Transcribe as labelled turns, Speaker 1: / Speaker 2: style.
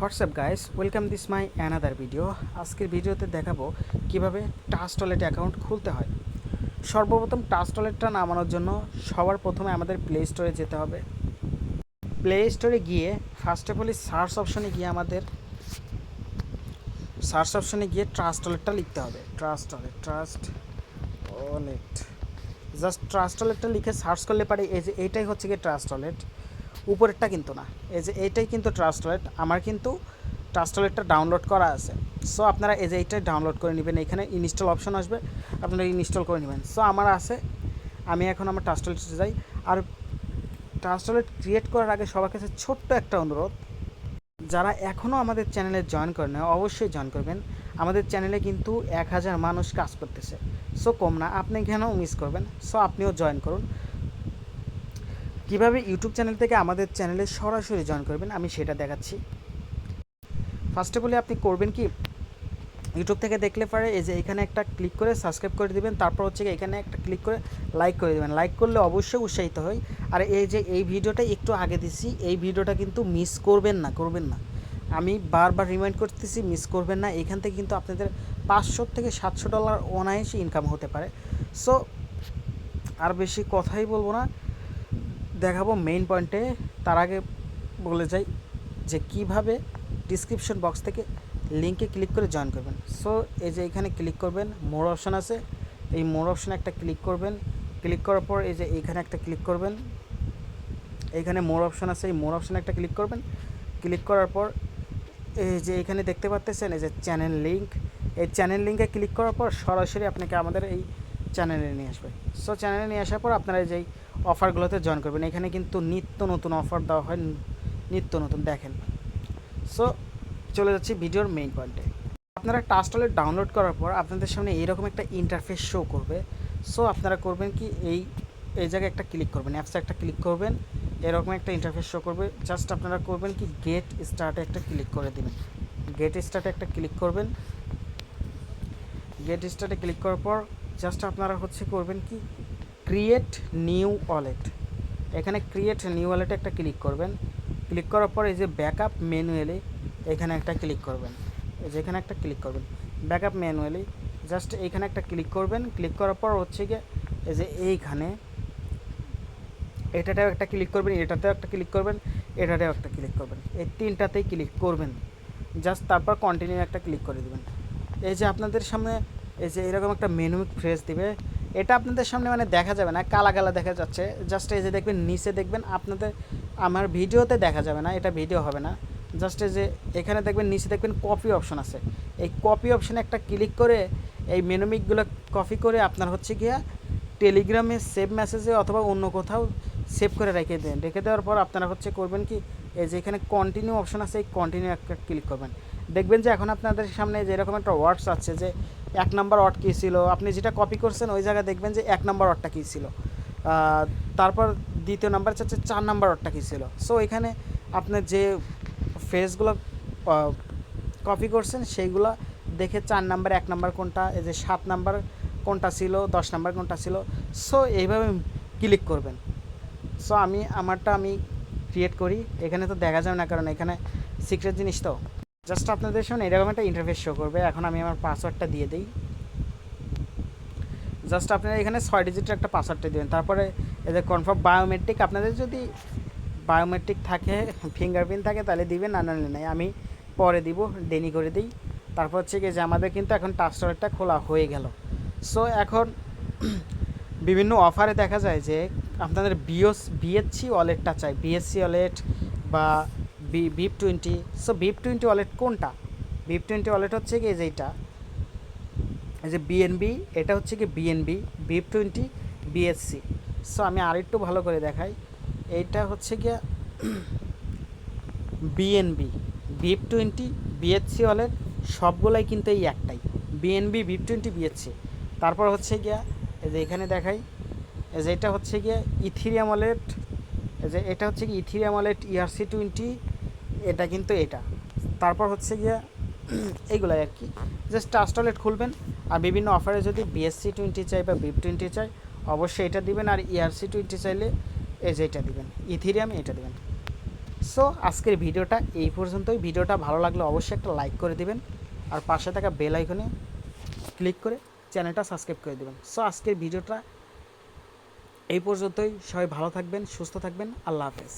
Speaker 1: What's up guys welcome this my another video আজকের ভিডিওতে দেখাবো কীভাবে টাচ টয়লেট অ্যাকাউন্ট খুলতে হয়। সর্বপ্রথম টাচ টয়লেটটা নামানোর জন্য সবার প্রথমে আমাদের প্লে স্টোরে যেতে হবে। প্লে স্টোরে গিয়ে ফার্স্ট অফ অল সার্চ অপশনে গিয়ে আমাদের সার্চ অপশনে গিয়ে ট্রাস্ট টয়লেটটা লিখতে হবে। Trust toilet trust toilet just trust টয়লেটটা লিখে সার্চ করলে পারে, এই যে এইটাই হচ্ছে গিয়ে ট্রাস্ট টয়লেট উপরেরটা কিন্তু না। এই যে এইটাই কিন্তু ট্রাস্ট আমার কিন্তু ট্রাস্ট ডাউনলোড করা আছে। সো আপনারা এই যে এইটাই ডাউনলোড করে নেবেন। এখানে ইনস্টল অপশন আসবে। আপনারা ইনস্টল করে নেবেন। সো আমার আছে। আমি এখন আমার ট্রাস্ট যাই। আর ট্রাস্ট ক্রিয়েট করার আগে সবার কাছে ছোট্ট একটা অনুরোধ। যারা এখনও আমাদের চ্যানেলে জয়েন করেন না অবশ্যই জয়েন করবেন। আমাদের চ্যানেলে কিন্তু এক হাজার মানুষ কাজ করতেছে। সো কম না। আপনি কেন মিস করবেন? সো আপনিও জয়েন করুন। কীভাবে ইউটিউব চ্যানেল থেকে আমাদের চ্যানেলে সরাসরি জয়েন করবেন, আমি সেটা দেখাচ্ছি। ফার্স্ট অফ অল আপনি করবেন কি? ইউটিউব থেকে দেখলে পারে এই যে এখানে একটা ক্লিক করে সাবস্ক্রাইব করে দিবেন, তারপর হচ্ছে এখানে একটা ক্লিক করে লাইক করে দেবেন। লাইক করলে অবশ্যই উৎসাহিত হই। আর এই যে এই ভিডিওটা একটু আগে দিছি, এই ভিডিওটা কিন্তু মিস করবেন না করবেন না। আমি বারবার রিমাইন্ড করতেছি মিস করবেন না। এখান থেকে কিন্তু আপনাদের পাঁচশো থেকে সাতশো ডলার অনায়াসে ইনকাম হতে পারে। সো আর বেশি কথাই বলব না। দেখাবো মেইন পয়েন্টে তার আগে বলে যাই যে কীভাবে ডিসক্রিপশন বক্স থেকে লিঙ্কে ক্লিক করে জয়েন করবেন। সো এই যে এখানে ক্লিক করবেন মোর অপশান আছে। এই মোর অপশানে একটা ক্লিক করবেন। ক্লিক করার পর এই যে এইখানে একটা ক্লিক করবেন। এইখানে মোর অপশান আছে, এই মোর অপশানে একটা ক্লিক করবেন। ক্লিক করার পর এই যে এখানে দেখতে পাচ্তেছেন এই যে চ্যানেল লিঙ্ক এই চ্যানেল লিঙ্কে ক্লিক করার পর সরাসরি আপনাকে আমাদের এই চ্যানেলে নিয়ে আসবে। সো চ্যানেলে নিয়ে আসার পর আপনারা যেই অফারগুলোতে জয়েন করবেন, এখানে কিন্তু নিত্য নতুন অফার দেওয়া হয়, নিত্য নতুন দেখেন। সো চলে যাচ্ছি ভিডিওর মেইন পয়েন্টে আপনারা টাস্টলে ডাউনলোড করার পর আপনাদের সামনে এইরকম একটা ইন্টারফেস শো করবে। সো আপনারা করবেন কি, এই এই জায়গায় একটা ক্লিক করবেন অ্যাপসে একটা ক্লিক করবেন, এরকম একটা ইন্টারফেস শো করবে। জাস্ট আপনারা করবেন কি গেট স্টার্টে একটা ক্লিক করে দেবেন। গেট স্টার্টে একটা ক্লিক করবেন। গেট স্টার্টে ক্লিক করার পর জাস্ট আপনারা হচ্ছে করবেন কি? ক্রিয়েট নিউ ওয়ালেট এখানে ক্রিয়েট নিউ ওয়ালেটে একটা ক্লিক করবেন। ক্লিক করার পর এই যে ব্যাকআপ ম্যানুয়ালি এখানে একটা ক্লিক করবেন। এই যে এখানে একটা ক্লিক করবেন। ব্যাকআপ ম্যানুয়ালি জাস্ট এইখানে একটা ক্লিক করবেন। ক্লিক করার পর হচ্ছে গিয়ে এই যে এইখানে এটাতেও একটা ক্লিক করবেন, এটাতেও একটা ক্লিক করবেন, এটাতেও একটা ক্লিক করবেন। এই তিনটাতেই ক্লিক করবেন। জাস্ট তারপর কন্টিনিউ একটা ক্লিক করে দেবেন। এই যে আপনাদের সামনে এই যে এরকম একটা মেনু ফ্রেস দিবে। এটা আপনাদের সামনে মানে দেখা যাবে না, কালা কালা দেখা যাচ্ছে। জাস্ট এই যে দেখবেন, নিচে দেখবেন আপনাদের, আমার ভিডিওতে দেখা যাবে না, এটা ভিডিও হবে না। জাস্ট এই যে এখানে দেখবেন, নিচে দেখবেন কপি অপশন আছে। এই কপি অপশনে একটা ক্লিক করে এই মেনুমিকগুলো কপি করে আপনার হচ্ছে গিয়া টেলিগ্রামে সেভ মেসেজে অথবা অন্য কোথাও সেভ করে রেখে দেন। রেখে দেওয়ার পর আপনারা হচ্ছে করবেন কি, এই যে এখানে কন্টিনিউ অপশন আছে, এই কন্টিনিউ একটা ক্লিক করবেন। দেখবেন যে এখন আপনাদের সামনে যেরকম একটা ওয়ার্ডস আছে যে এক নাম্বার ওয়ার্ড কী ছিল? আপনি যেটা কপি করছেন, ওই জায়গায় দেখবেন যে এক নাম্বার ওয়ার্ডটা কী ছিল। তারপর দ্বিতীয় নাম্বার হচ্ছে চার নাম্বার ওয়ার্ডটা কী ছিল। সো এখানে আপনার যে ফেসগুলো কপি করছেন, সেইগুলো দেখে চার নাম্বার, এক নাম্বার কোনটা, এই যে সাত নাম্বার কোনটা ছিল, দশ নাম্বার কোনটা ছিল। সো এইভাবে ক্লিক করবেন। সো আমি, আমারটা আমি ক্রিয়েট করি। এখানে তো দেখা যাবে না, কারণ এখানে সিক্রেট জিনিস তো। জাস্ট আপনাদের সামনে এরকম একটা ইন্টারফেস শো করবে। এখন আমি আমার পাসওয়ার্ডটা দিয়ে দিই। জাস্ট আপনারা এখানে ছয় ডিজিটের একটা পাসওয়ার্ডটা দেবেন। তারপরে এদের কনফার্ম বায়োমেট্রিক আপনাদের যদি বায়োমেট্রিক থাকে ফিঙ্গারপ্রিন্ট থাকে, তাহলে দিবেন না নাহলে নাই। আমি পরে দিব ডেনি করে দিই। তারপর হচ্ছে কি যে আমাদের কিন্তু এখন টাস্টারটা খোলা হয়ে গেল। সো এখন বিভিন্ন অফারে দেখা যায় যে আপনাদের বিওস বিএসসি ওয়ালেটটা চাই। বিএসসি ওয়ালেট বা B BEP twenty. So BEP twenty wallet কোনটা? বিপ টোয়েন্টি ওয়ালেট হচ্ছে কি যেইটা এই যে বিএনবি, এটা হচ্ছে কি BNB BEP twenty, BSC. So আমি আরেকটু ভালো করে দেখাই। এইটা হচ্ছে গিয়া BNB BEP twenty, BSC wallet, সবগুলাই কিন্তু এই একটাই। BNB BEP twenty, BSC. তারপর হচ্ছে গিয়া এই যে এখানে দেখাই, এই যে এটা হচ্ছে গিয়া ইথিরিয়াম ওয়ালেট, এই যে এটা হচ্ছে কি ইথিরিয়াম ওয়ালেট, ইআরসি টোয়েন্টি এটা কিন্তু এটা। তারপর হচ্ছে গিয়ে এইগুলাই আর কি। জাস্ট টাস্টলেট খুলবেন আর বিভিন্ন অফারে যদি বিএসসি টোয়েন্টি চাই বা বিপ টোয়েন্টি চাই, অবশ্যই এটা দিবেন আর ইআরসি টোয়েন্টি চাইলে এই যে এটা দিবেন ইথিরিয়াম এটা দিবেন। সো আজকের ভিডিওটা এই পর্যন্তই। ভিডিওটা ভালো লাগলে অবশ্যই একটা লাইক করে দিবেন আর পাশে থাকা বেল আইকনে ক্লিক করে চ্যানেলটা সাবস্ক্রাইব করে দেবেন। সো আজকের ভিডিওটা এই পর্যন্তই। সবাই ভালো থাকবেন, সুস্থ থাকবেন। আল্লাহ হাফেজ।